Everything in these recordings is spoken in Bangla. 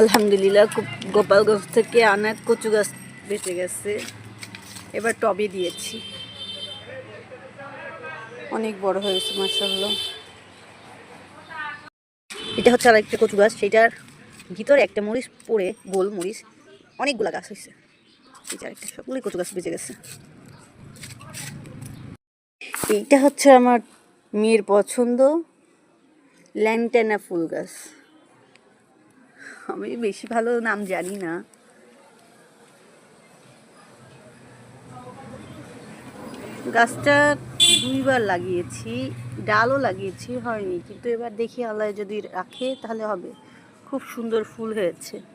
আলহামদুলিল্লাহ গোপালগঞ্জ থেকে আনা কচু গাছ বেঁচে গেছে। এবার টবে দিয়েছি। অনেক বড় হয়েছে মার্শাল্লাহ এটা হচ্ছে আর একটা কচু গাছ সেটার ভিতরে একটা মরিচ পড়ে, গোল মরিচ। অনেকগুলো গাছ হয়েছে। এটা একটা সবগুলোই কচু গাছ বেঁচে গেছে। এইটা হচ্ছে আমার মেয়ের পছন্দ ল্যান্টেনা ফুল গাছ। আমি বেশি ভালো নাম জানি না। গাছটা দুইবার লাগিয়েছি, ডালও লাগিয়েছি, হয়নি। কিন্তু এবার দেখি আল্লাহ যদি রাখে, তাহলে হবে। খুব সুন্দর ফুল হয়েছে।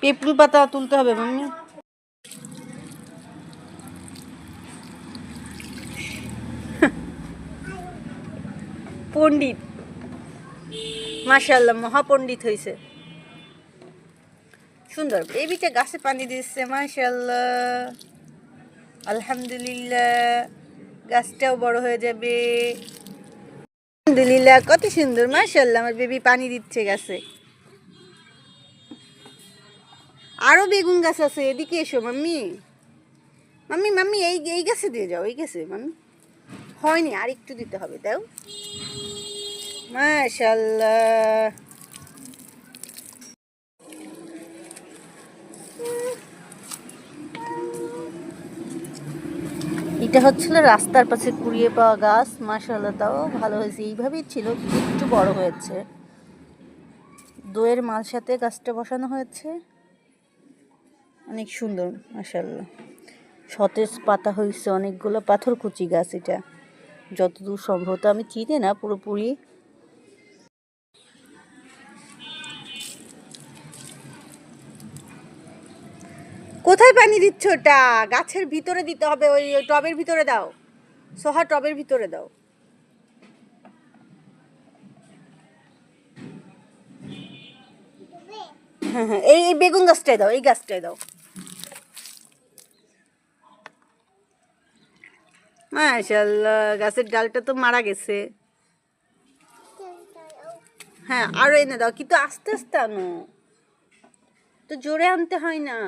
পেঁপড়ু পাতা তুলতে হবে, মাম্মি। পণ্ডিত। মাশাল্লাহ মহাপণ্ডিত হয়েছে সুন্দর, এই বিটা গাছে পানি দিচ্ছে মাশাল্লাহ আলহামদুলিল্লাহ, গাছটাও বড় হয়ে যাবে। আলহামদুলিল্লাহ, কত সুন্দর মাশাল্লাহ আমার বেবি পানি দিচ্ছে গাছে। আরও বেগুন গাছ আছে, এদিকে এসো, মাম্মি। মাম্মি মাম্মি, এই এই গাছে দিয়ে যাও, এই গাছে, মাম্মি। হয়নি, আর একটু দিতে হবে, দাও। মাশাল্লাহ। এটা হচ্ছিল রাস্তার পাশে কুড়িয়ে পাওয়া গাছ, মাশাল্লাহ, তাও ভালো হয়েছে। এইভাবেই ছিল একটু বড় হয়েছে। দইয়ের মাল সাথে গাছটা বসানো হয়েছে। অনেক সুন্দর মাশাল্লাহ সতেজ পাতা হয়েছে অনেকগুলো পাথরকুচি গাছ এটা। যতদূর সম্ভবত আমি চিনি না, পুরোপুরি। কোথায় পানি দিচ্ছ ওটা? গাছের ভিতরে দিতে হবে, ওই টবের ভিতরে দাও। সোহা টবের ভিতরে দাও। হ্যাঁ হ্যাঁ এই বেগুন গাছটায় দাও, এই গাছটায় দাও। মাশাল্লাহ গাছের ডালটা তো মারা গেছে। হ্যাঁ আরও এনে দাও, কিন্তু আস্তে আস্তে আনো। তো জোরে আনতে হয় না।